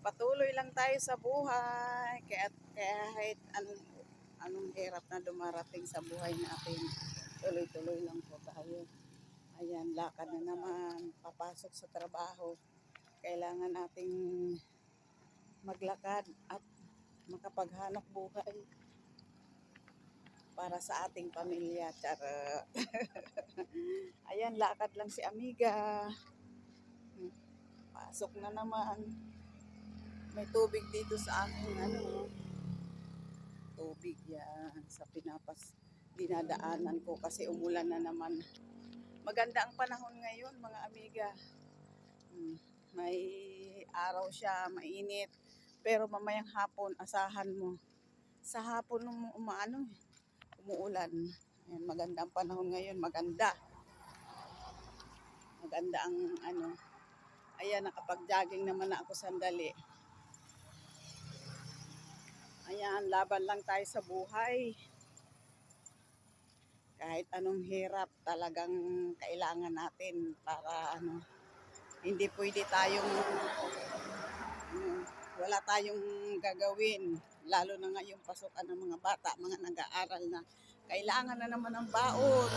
Pagpatuloy lang tayo sa buhay. Kaya, kahit anong, anong hirap na dumarating sa buhay natin, tuloy-tuloy lang po tayo. Ayan, lakad na naman, papasok sa trabaho. Kailangan nating maglakad at makapaghanap buhay para sa ating pamilya. Charot. Ayan, lakad lang si Amiga. Pasok na naman. May tubig dito sa aking ano. Tubig yan sa pinapas dinadaanan ko kasi umulan na naman. Maganda ang panahon ngayon mga amiga. Hmm, May araw siya, mainit. Pero mamayang hapon, asahan mo. Sa hapon um, umaano, umuulan. Ayan, maganda ang panahon ngayon, maganda. Maganda ang ano. Ayan, nakapag-jogging naman na ako sandali. Laban lang tayo sa buhay. Kahit anong hirap talagang kailangan natin para ano, hindi pwede tayong wala tayong gagawin. Lalo na ngayong pasukan ng mga bata, mga nag-aaral na. Kailangan na naman ng baon.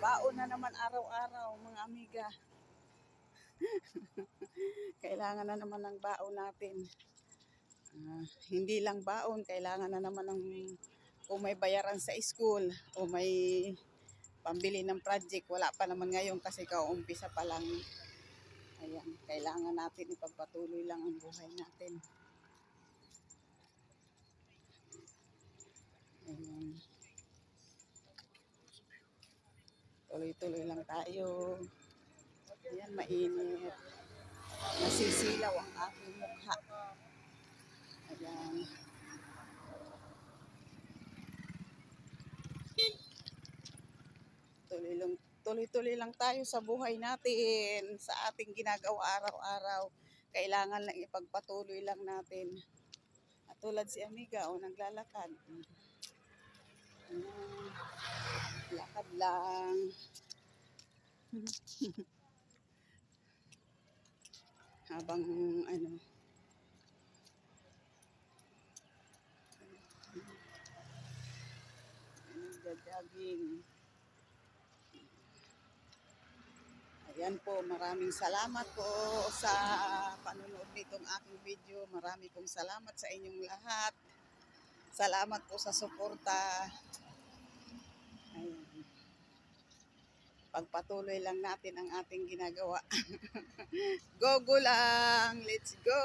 Baon na naman araw-araw, mga amiga. kailangan na naman ng baon natin. Ah, hindi lang baon, kailangan na naman ng kung may bayaran sa school o may pambili ng project, wala pa naman ngayon kasi kaumpisa pa lang. Ayan, kailangan natin ipagpatuloy lang ang buhay natin. Ayan. Tuloy-tuloy lang tayo. Ayan, mainit. Nasisilaw ang aking mukha. Ayan. Tuloy lang, tuloy-tuloy lang tayo sa buhay natin, sa ating ginagawa araw-araw. Kailangan lang ipagpatuloy lang natin. At tulad si Amiga, o naglalakad. Ayan. Lakad lang. Habang ano, nagja-jogging. Ayan po, maraming salamat po sa panonood nitong aking video. Marami pong salamat sa inyong lahat. Salamat po sa suporta. Ayan. Pagpatuloy lang natin ang ating ginagawa. go, go lang! Let's go!